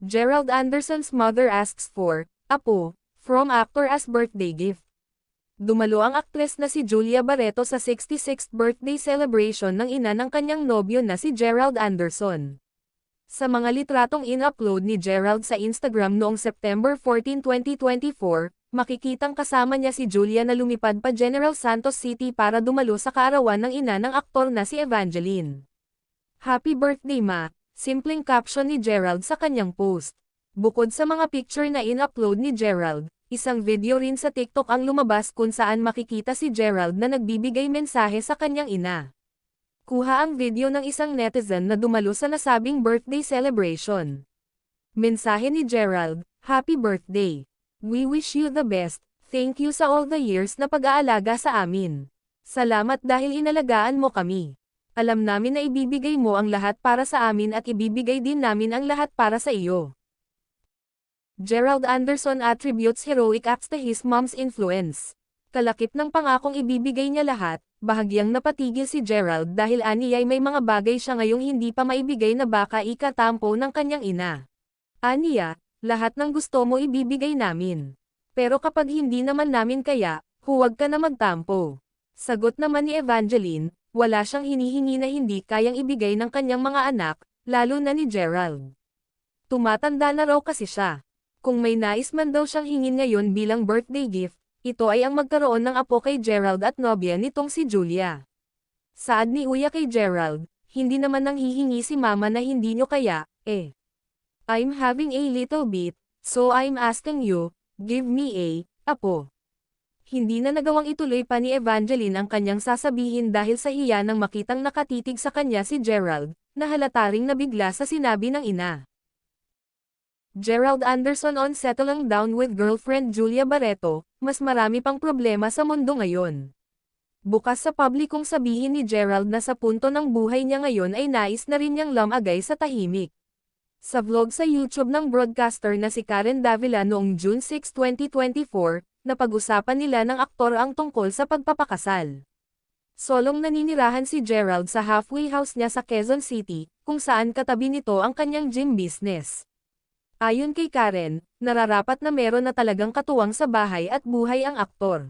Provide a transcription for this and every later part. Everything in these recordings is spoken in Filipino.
Gerald Anderson's mother asks for, apo, from actor as birthday gift. Dumalo ang aktres na si Julia Barreto sa 66th birthday celebration ng ina ng kanyang nobyo na si Gerald Anderson. Sa mga litratong in-upload ni Gerald sa Instagram noong September 14, 2024, makikitang kasama niya si Julia na lumipad pa General Santos City para dumalo sa kaarawan ng ina ng aktor na si Evangeline. Happy birthday ma, simpleng caption ni Gerald sa kanyang post. Bukod sa mga picture na in-upload ni Gerald, isang video rin sa TikTok ang lumabas kung saan makikita si Gerald na nagbibigay mensahe sa kanyang ina. Kuha ang video ng isang netizen na dumalo sa nasabing birthday celebration. Mensahe ni Gerald, Happy birthday! We wish you the best, thank you sa all the years na pag-aalaga sa amin. Salamat dahil inalagaan mo kami. Alam namin na ibibigay mo ang lahat para sa amin at ibibigay din namin ang lahat para sa iyo. Gerald Anderson attributes heroic acts to his mom's influence. Kalakip ng pangakong ibibigay niya lahat, bahagyang napatigil si Gerald dahil aniyay may mga bagay siya ngayong hindi pa maibigay na baka ikatampo ng kanyang ina. Aniya, lahat ng gusto mo ibibigay namin. Pero kapag hindi naman namin kaya, huwag ka na magtampo. Sagot naman ni Evangeline, wala siyang hinihingi na hindi kayang ibigay ng kanyang mga anak, lalo na ni Gerald. Tumatanda na raw kasi siya. Kung may nais man daw siyang hingin ngayon bilang birthday gift, ito ay ang magkaroon ng apo kay Gerald at nobya nitong si Julia. Saad ni Uya kay Gerald, hindi naman nang hihingi si mama na hindi nyo kaya, eh. I'm having a little bit, so I'm asking you, give me a, apo. Hindi na nagawang ituloy pa ni Evangeline ang kanyang sasabihin dahil sa hiya nang makitang nakatitig sa kanya si Gerald, na halata ring nabigla sa sinabi ng ina. Gerald Anderson on settling down with girlfriend Julia Barreto, mas marami pang problema sa mundo ngayon. Bukas sa publikong sabihin ni Gerald na sa punto ng buhay niya ngayon ay nais na rin niyang lamagay sa tahimik. Sa vlog sa YouTube ng broadcaster na si Karen Davila noong June 6, 2024, napag-usapan nila ng aktor ang tungkol sa pagpapakasal. Solong naninirahan si Gerald sa halfway house niya sa Quezon City, kung saan katabi nito ang kanyang gym business. Ayon kay Karen, nararapat na meron na talagang katuwang sa bahay at buhay ang aktor.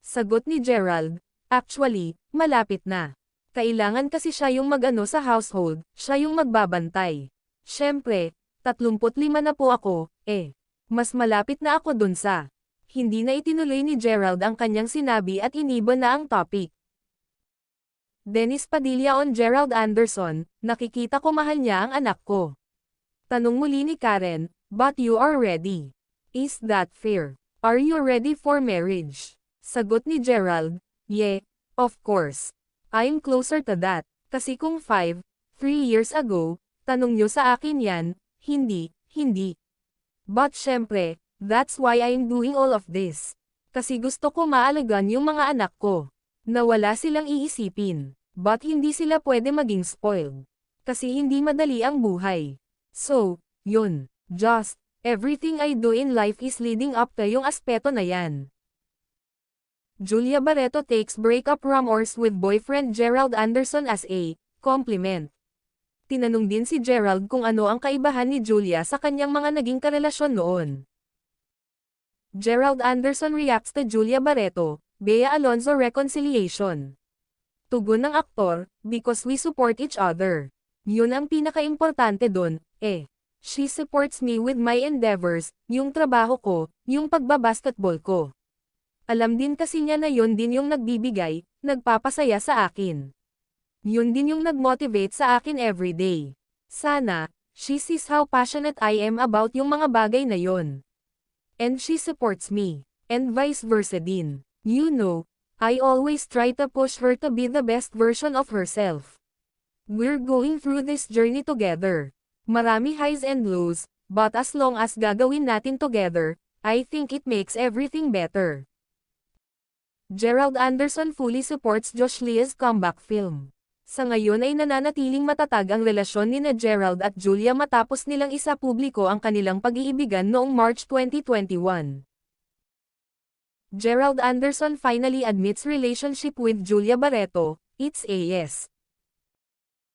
Sagot ni Gerald, actually, malapit na. Kailangan kasi siya yung mag-ano sa household, siya yung magbabantay. Siyempre, 35 na po ako, eh. Mas malapit na ako dun sa. Hindi na itinuloy ni Gerald ang kanyang sinabi at iniba na ang topic. Dennis Padilla on Gerald Anderson, nakikita ko mahal niya ang anak ko. Tanong muli ni Karen, but you are ready. Is that fair? Are you ready for marriage? Sagot ni Gerald, yeah, of course. I'm closer to that. Kasi kung 5, 3 years ago, tanong nyo sa akin yan, hindi, hindi. But syempre, that's why I'm doing all of this. Kasi gusto ko maalagan yung mga anak ko. Na wala silang iisipin. But hindi sila pwede maging spoiled. Kasi hindi madali ang buhay. So, yun, just, everything I do in life is leading up to yung aspeto na yan. Julia Barreto takes breakup rumors with boyfriend Gerald Anderson as a compliment. Tinanong din si Gerald kung ano ang kaibahan ni Julia sa kanyang mga naging karelasyon noon. Gerald Anderson reacts to Julia Barreto, Bea Alonzo reconciliation. Tugon ng aktor, because we support each other. Yun ang pinaka-importante dun, eh. She supports me with my endeavors, yung trabaho ko, yung pagbabasketball ko. Alam din kasi niya na yun din yung nagbibigay, nagpapasaya sa akin. Yun din yung nagmotivate sa akin everyday. Sana, she sees how passionate I am about yung mga bagay na yon. And she supports me. And vice versa din. You know, I always try to push her to be the best version of herself. We're going through this journey together. Marami highs and lows, but as long as gagawin natin together, I think it makes everything better. Gerald Anderson fully supports Josh Lee's comeback film. Sa ngayon ay nananatiling matatag ang relasyon ni na Gerald at Julia matapos nilang isa publiko ang kanilang pag-iibigan noong March 2021. Gerald Anderson finally admits relationship with Julia Barreto, it's a yes.